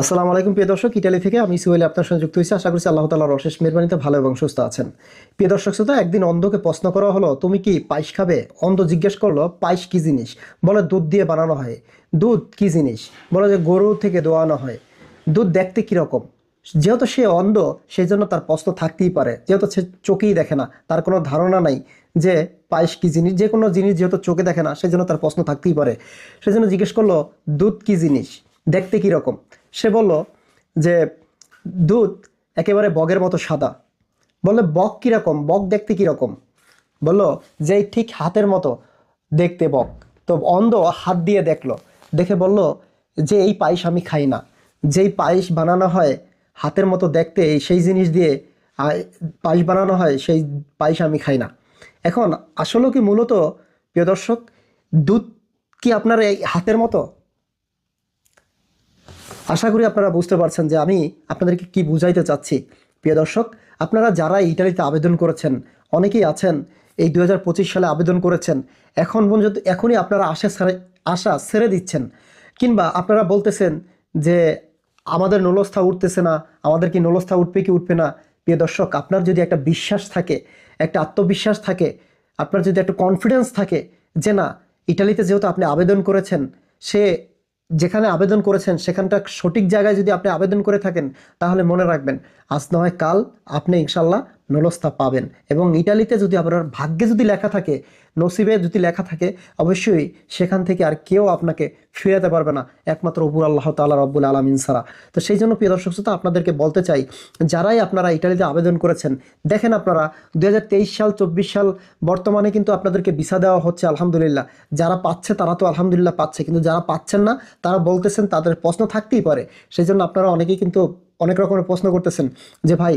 আসসালামু আলাইকুম, প্রিয় দর্শক। ইটালি থেকে আমি সুহেল আপনার সঙ্গে যুক্ত হয়েছি। আশা করছি আল্লাহ তালার অশেষ মেহরবানিতে ভালো এবং সুস্থ আছেন। প্রিয় দর্শক শ্রোতা, একদিন অন্ধকে প্রশ্ন করা হলো, তুমি কি পায়েস খাবে? অন্ধ জিজ্ঞেস করল, পায়েস কি জিনিস? বলে, দুধ দিয়ে বানানো হয়। দুধ কি জিনিস? বলে যে, গরু থেকে দোয়ানো হয়। দুধ দেখতে কীরকম যেহেতু সে অন্ধ, সেই জন্য তার প্রশ্ন থাকতেই পারে। যেহেতু সে চোখেই দেখে না, তার কোনো ধারণা নাই যে পায়েস কি জিনিস, যে কোনো জিনিস যেহেতু চোখে দেখে না, সেই জন্য তার প্রশ্ন থাকতেই পারে। সেজন্য জিজ্ঞেস করল, দুধ কি জিনিস? দেখতে কীরকম সে বলল যে, দুধ একেবারে বগের মতো সাদা। বললে, বক কীরকম? বক দেখতে কীরকম? বলল, যে ঠিক হাতের মতো দেখতে বক। তো অন্ধ হাত দিয়ে দেখল। দেখে বলল, যে এই পায়েস আমি খাই না। যেই পায়েস বানানো হয় হাতের মতো দেখতে, সেই জিনিস দিয়ে পায়েস বানানো হয়, সেই পায়েস আমি খাই না। এখন আসলে কি মূলত, প্রিয় দর্শক, দুধ কি আপনার এই হাতের মতো? আশা করি আপনারা বুঝতে পারছেন যে আমি আপনাদেরকে কি বুঝাইতে চাচ্ছি। প্রিয় দর্শক, আপনারা যারা ইটালিতে আবেদন করেছেন, অনেকেই আছেন, এই দু হাজার পঁচিশ সালে আবেদন করেছেন, এখন পর্যন্ত এখনই আপনারা আশা ছেড়ে আশা ছেড়ে দিচ্ছেন। কিংবা আপনারা বলতেছেন যে আমাদের নলস্থা উঠতেছে না, আমাদের কি নলস্থা উঠবে কি উঠবে না? প্রিয় দর্শক, আপনার যদি একটা বিশ্বাস থাকে, একটা আত্মবিশ্বাস থাকে, আপনার যদি একটা কনফিডেন্স থাকে যে না, ইটালিতে যেহেতু আপনি আবেদন করেছেন, সে যেখানে আবেদন করেছেন, সেখানটা সঠিক জায়গায় যদি আপনি আবেদন করে থাকেন, তাহলে মনে রাখবেন, আজ নয়, কাল আপনি ইনশাল্লাহ নলস্থা পাবেন। এবং ইটালিতে যদি আপনার ভাগ্যে যদি লেখা থাকে নসিবে যদি লেখা থাকে, অবশ্যই সেখান থেকে আর কেউ আপনাকে ফিরাতে পারবে না, একমাত্র উপর আল্লাহ তাল্লাহ রব্বুল আলমিন ছাড়া। তো সেই জন্য প্রিয় দর্শক শ্রোতা, আপনাদেরকে বলতে চাই, যারাই আপনারা ইটালিতে আবেদন করেছেন, দেখেন আপনারা, দুই হাজার তেইশ সাল, চব্বিশ সাল বর্তমানে কিন্তু আপনাদেরকে ভিসা দেওয়া হচ্ছে, আলহামদুলিল্লাহ। যারা পাচ্ছে তারা তো আলহামদুলিল্লাহ পাচ্ছে, কিন্তু যারা পাচ্ছেন না, তারা বলতেছেন তাদের প্রশ্ন থাকতেই পারে। সেই জন্য আপনারা অনেকেই কিন্তু অনেক রকমের প্রশ্ন করতেছেন যে, ভাই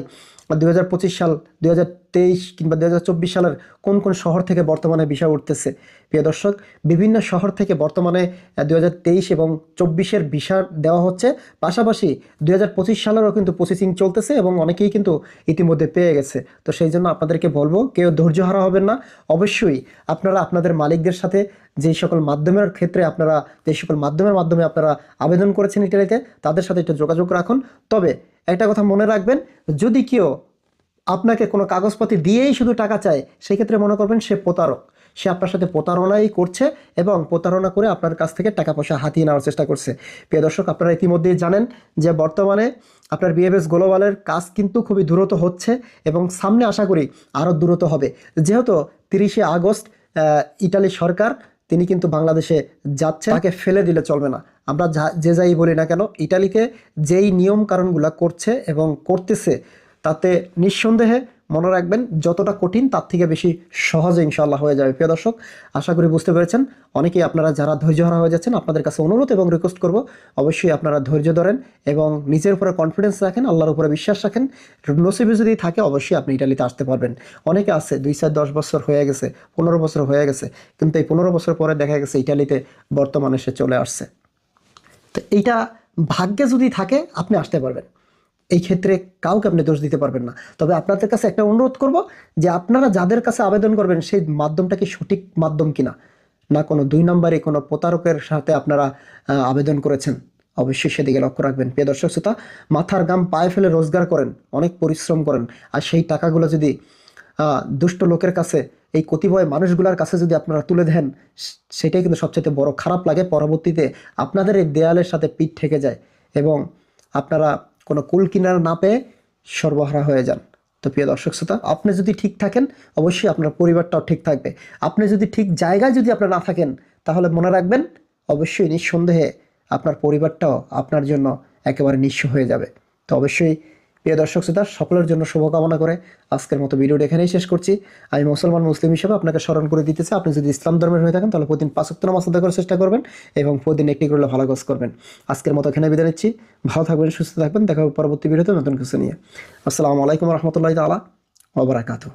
দু হাজার পঁচিশ সাল দু হাজার তেইশ কিংবা দু হাজার চব্বিশ সালের কোন কোন শহর থেকে বর্তমানে ভিসা উঠতেছে? প্রিয় দর্শক, বিভিন্ন শহর থেকে বর্তমানে দু হাজার তেইশ এবং চব্বিশের ভিসা দেওয়া হচ্ছে। পাশাপাশি দু হাজার পঁচিশ সালেরও কিন্তু প্রসেসিং চলতেছে এবং অনেকেই কিন্তু ইতিমধ্যে পেয়ে গেছে। তো সেই জন্য আপনাদেরকে বলব, কেউ ধৈর্য হারা হবেন না। অবশ্যই আপনারা আপনাদের মালিকদের সাথে যেই সকল মাধ্যমের ক্ষেত্রে আপনারা, যে সকল মাধ্যমের মাধ্যমে আপনারা আবেদন করেছেন ইটালিতে, তাদের সাথে একটু যোগাযোগ রাখুন। তবে একটা কথা মনে রাখবেন, যদি কেউ আপনাকে কোনো কাগজপত্র দিয়েই শুধু টাকা চায় সেই ক্ষেত্রে মনে করবেন সে প্রতারক। সে আপনার সাথে প্রতারণাই করছে এবং প্রতারণা করে আপনার কাছ থেকে টাকা পয়সা হাতিয়ে নেওয়ার চেষ্টা করছে। প্রিয় দর্শক, আপনারা ইতিমধ্যেই জানেন যে বর্তমানে আপনার বিএফএস গ্লোবালের কাজ কিন্তু খুবই দ্রুত হচ্ছে এবং সামনে আশা করি আরও দ্রুত হবে। যেহেতু তিরিশে আগস্ট ইটালি সরকার তিনি কিন্তু বাংলাদেশে যাচ্ছে তাকে ফেলে দিলে চলবে না। আমরা যা- যাই বলি না কেন, ইটালিকে যেই নিয়ম কারণগুলো করছে এবং করতেছে, তাতে নিঃসন্দেহে মনে রাখবেন, যতটা কঠিন, তার থেকে বেশি সহজে ইনশাল্লাহ হয়ে যাবে। প্রিয় দর্শক, আশা করি বুঝতে পেরেছেন। অনেকেই আপনারা যারা ধৈর্য ধৈর্যহারা হয়ে যাচ্ছেন, আপনাদের কাছে অনুরোধ এবং রিকোয়েস্ট করব, অবশ্যই আপনারা ধৈর্য ধরেন এবং নিজের উপরে কনফিডেন্স রাখেন, আল্লাহর উপরে বিশ্বাস রাখেন। নসিবে যদি থাকে, অবশ্যই আপনি ইটালিতে আসতে পারবেন। অনেকে আছে, দুই চার দশ বছর হয়ে গেছে, পনেরো বছর হয়ে গেছে, কিন্তু এই পনেরো বছর পরে দেখা গেছে ইটালিতে বর্তমানে সে চলে আসছে। তো এইটা ভাগ্যে যদি থাকে, আপনি আসতে পারবেন। এই ক্ষেত্রে কাউকে আপনি দোষ দিতে পারবেন না। তবে আপনাদের কাছে একটা অনুরোধ করব যে আপনারা যাদের কাছে আবেদন করবেন, সেই মাধ্যমটা কি সঠিক মাধ্যম কিনা? না কোনো দুই নম্বরে কোনো প্রতারকের সাথে আপনারা আবেদন করেছেন? অবশ্যই সেদিকে লক্ষ্য রাখবেন। প্রিয় দর্শক শ্রোতা, মাথার গাম পায়ে ফেলে রোজগার করেন, অনেক পরিশ্রম করেন। আর সেই টাকাগুলো যদি দুষ্ট লোকের কাছে, এই কতিপয় মানুষগুলোর কাছে যদি আপনারা তুলে দেন সেটাই কিন্তু সবচেয়ে বড় খারাপ লাগে। পরবর্তীতে আপনাদের এই দেয়ালের সাথে পিঠ ঠেকে যায় এবং আপনারা কোনো কুল কিনারা না পেয়ে সর্বহারা হয়ে যান। তো প্রিয় দর্শক শ্রোতা, আপনি যদি ঠিক থাকেন, অবশ্যই আপনার পরিবারটাও ঠিক থাকবে। আপনি যদি ঠিক জায়গায় যদি আপনার না থাকেন, তাহলে মনে রাখবেন, অবশ্যই নিঃসন্দেহে আপনার পরিবারটাও আপনার জন্য একেবারে নিঃস্ব হয়ে যাবে। তো অবশ্যই প্রিয় দর্শক শ্রোতা, সকলের জন্য শুভকামনা করে আজকের মতো ভিডিওটা এখানেই শেষ করছি। আমি মুসলমান মুসলিম হিসেবে আপনাকে স্মরণ করে দিতেছি আপনি যদি ইসলাম ধর্মের হয়ে থাকেন, তাহলে প্রতিদিন পাঁচত্তর নামাজ আদায় করার চেষ্টা করবেন এবং প্রতিদিন একটি করলে ভালো কাজ করবেন। আজকের মতো এখানে বিদায় নিচ্ছি। ভালো থাকবেন, সুস্থ থাকবেন। দেখা পরবর্তী ভিডিওতে নতুন কিছু নিয়ে। আসসালামু আলাইকুম রহমতুল্লাহ তালা ওবরাকাতু